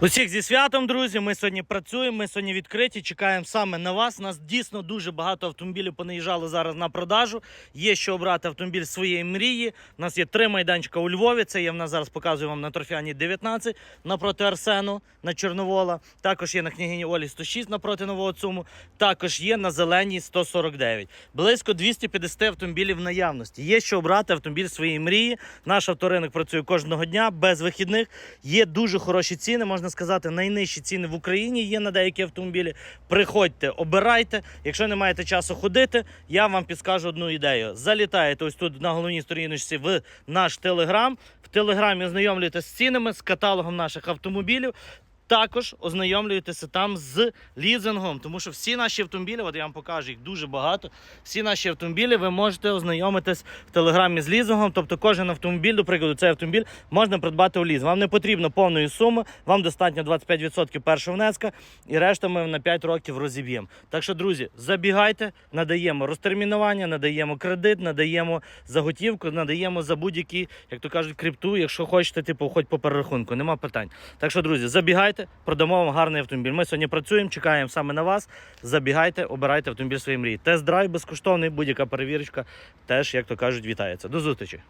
Усіх зі святом, друзі. Ми сьогодні працюємо. Ми сьогодні відкриті. Чекаємо саме на вас. Нас дійсно дуже багато автомобілів понаїжджало зараз на продажу. Є що обрати автомобіль своєї мрії. У нас є три майданчика у Львові. Це я в нас зараз показую вам на торфяні 19 напроти Арсену на Чорновола. Також є на княгині Олі 106 напроти Нового Цуму. Також є на зеленій 149. Близько 250 автомобілів в наявності. Є що обрати автомобіль своєї мрії. Наш авторинок працює кожного дня без вихідних. Є дуже хороші ціни, можна сказати, найнижчі ціни в Україні є на деякі автомобілі. Приходьте, обирайте. Якщо не маєте часу ходити, я вам підскажу одну ідею. Залітаєте ось тут на головній сторіночці в наш телеграм. В телеграмі ознайомлюєтеся з цінами, з каталогом наших автомобілів. Також ознайомлюєтеся там з лізингом, тому що всі наші автомобілі, от я вам покажу їх дуже багато. Всі наші автомобілі ви можете ознайомитись в телеграмі з лізингом. Тобто кожен автомобіль, до прикладу, цей автомобіль можна придбати у ліз. Вам не потрібно повної суми, вам достатньо 25% першого внеска, і решту ми на 5 років розіб'ємо. Так що, друзі, забігайте, надаємо розтермінування, надаємо кредит, надаємо заготівку, надаємо за будь-які, як то кажуть, крипту, якщо хочете, типу, хоч по перерахунку, нема питань. Так що, друзі, забігайте, продамо вам гарний автомобіль. Ми сьогодні працюємо, чекаємо саме на вас. Забігайте, обирайте автомобіль своїй мрії. Тест-драйв безкоштовний, будь-яка перевірочка теж, як то кажуть, вітається. До зустрічі.